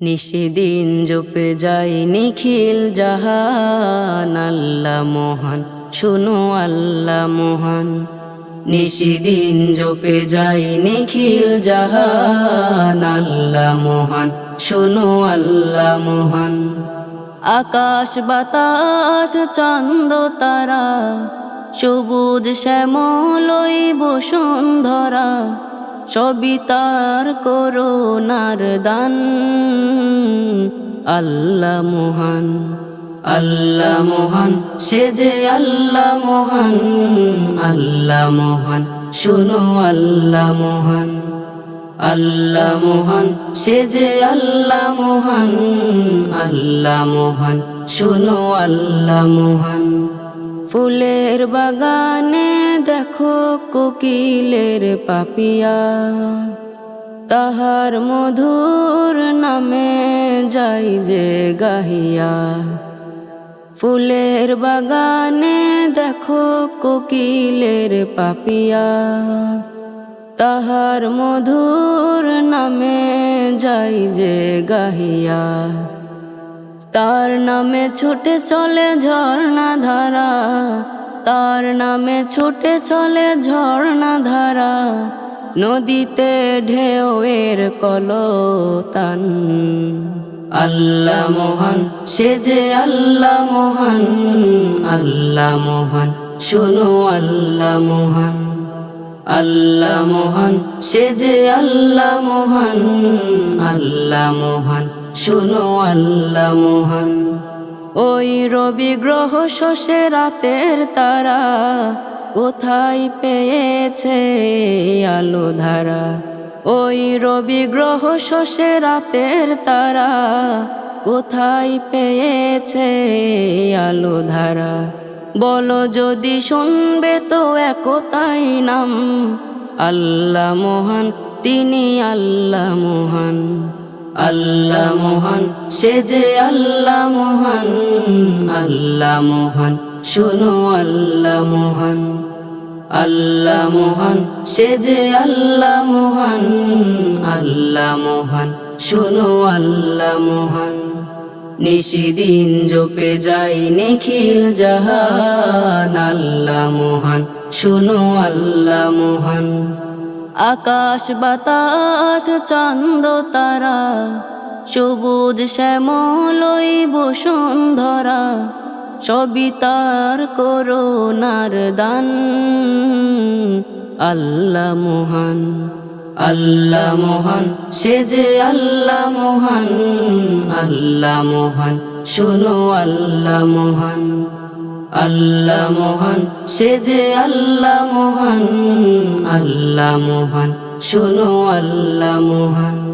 নিশিদিন জপে যাই নিখিল জাহান, আল্লাহ মহান, শুনো আল্লাহ মহান। নিশিদিন জপে যাই নিখিল জাহান, আল্লাহ মহান, শুনো আল্লাহ মহান। আকাশ বাতাস, চন্দ তারা, সবুজ শ্যামলই বসুন্ধরা সবই তার করোনার দান। আল্লাহ মহান আল্লাহ মহান, সে যে আল্লাহ মহান। আল্লাহ মহান, শুনো আল্লাহ মহান। আল্লাহ মহান, সে যে আল্লাহ মহান। আল্লাহ মহান, শুনো আল্লাহ মহান। ফুলের বাগানে দেখো কোকিলের পাপিয়া। তাহার মধুর নামে যাই যে গাহিয়া। ফুলের বাগানে দেখো কোকিলের পাপিয়া। তাহার মধুর নামে যাই যে গাহিয়া। তার নামে ছুটে চলে ঝর্ণা ধারা। তার নামে ছুটে চলে ঝর্ণা ধারা। নদীতে ঢেউয়ের কলতান। আল্লাহ মোহন, সে যে আল্লাহ মহান। আল্লাহ মহান, শুনো আল্লাহ মহান। আল্লাহ মোহন, সে যে আল্লাহ মহান। আল্লাহ মহান শুনো আল্লাহ মহান। ওই রবি গ্রহ শশে রাতের তারা কোথায় পেয়েছে আলো ধারা? ওই রবি গ্রহ শশে রাতের তারা কোথায় পেয়েছে আলো ধারা? বলো যদি শুনবে তো একতাই নাম। আল্লাহ মহান, তিনি আল্লাহ মহান। আল্লাহ মহান, সে যে আল্লাহ মহান, আল্লাহ মোহন, শুনো আল্লাহ মহান। আল্লাহ মহান, সে যে আল্লাহ মহান আল্লাহ মহান, শুনো আল্লাহ মহান। নিশিদিন জপে যাই নিখিল জাহান, আল্লাহ মহান, শুনো আল্লাহ মহান। আকাশ বাতাস, চন্দ, তারা, সবুজ শ্যামলই বসুন্ধরা, সবই তার করোনার দান। আল্লাহ মহান আল্লাহ মহান, সে যে আল্লাহ মহান আল্লাহ মহান, শুনো আল্লাহ মহান। আল্লাহ মোহন সে যে আল্লাহ মোহন আল্লাহ মোহন শুনো আল্লাহ মহান।